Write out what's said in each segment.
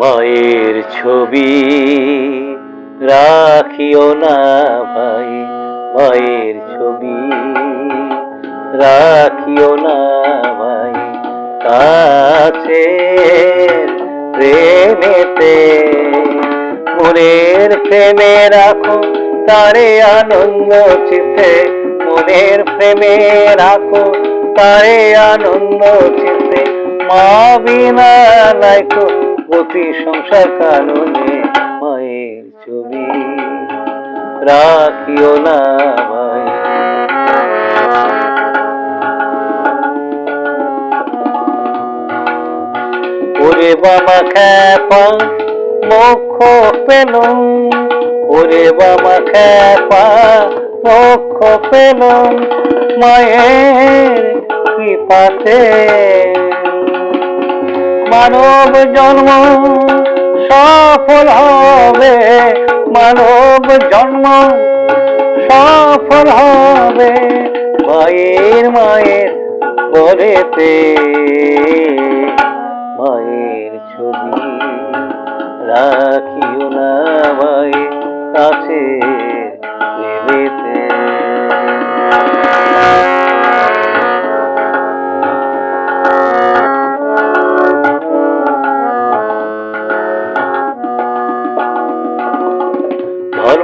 মায়ের ছবি রাখিও না ভাই, মায়ের ছবি রাখিও না ভাই। কাছে প্রেমেতে মনের প্রেমে রাখো, তারে আনন্দ চিতে মনের প্রেমে রাখো, তারে আনন্দ চিতে মা বিনা লাইকো অতি সংসার কাননে মায়ের ছবি। রাখিও না ওরে বাবা খ্যাপা মুখ পেল ওরে বাবা খ্যাপা, মুখ পেল মায়ের কৃপাতে মানব জন্ম সফল হবে, মানব জন্ম সফল হবে মায়ের মায়ের বলেতে। মায়ের ছবি রাখিও না ভাই কাছে।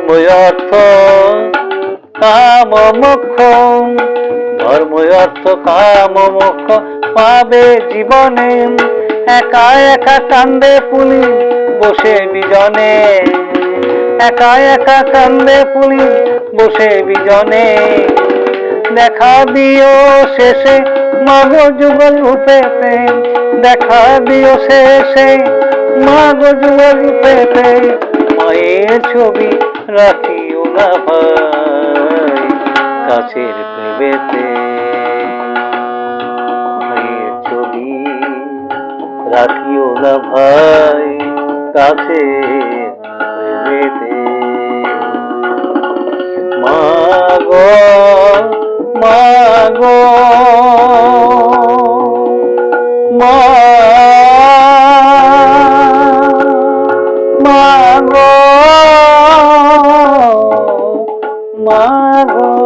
ধর্ম অর্থ কাম মোক্ষ ধর্ম অর্থ কাম মোক্ষ পাবে জীবনে। একা একা কান্দে পুলি বসে বিজনে। একা একা কান্দে পুলি বসে বিজনে। দেখা দিও শেষে, মাগ যুগল রূপেতে। দেখা দিও শেষে, মাগ যুগল রূপেতে। মায়ের ছবি রাখিও না ভাই কাছের প্রেমেতে। ছবি রাখিও না ভাই কাছে প্রেমেতে। মাগো মাগো Maro.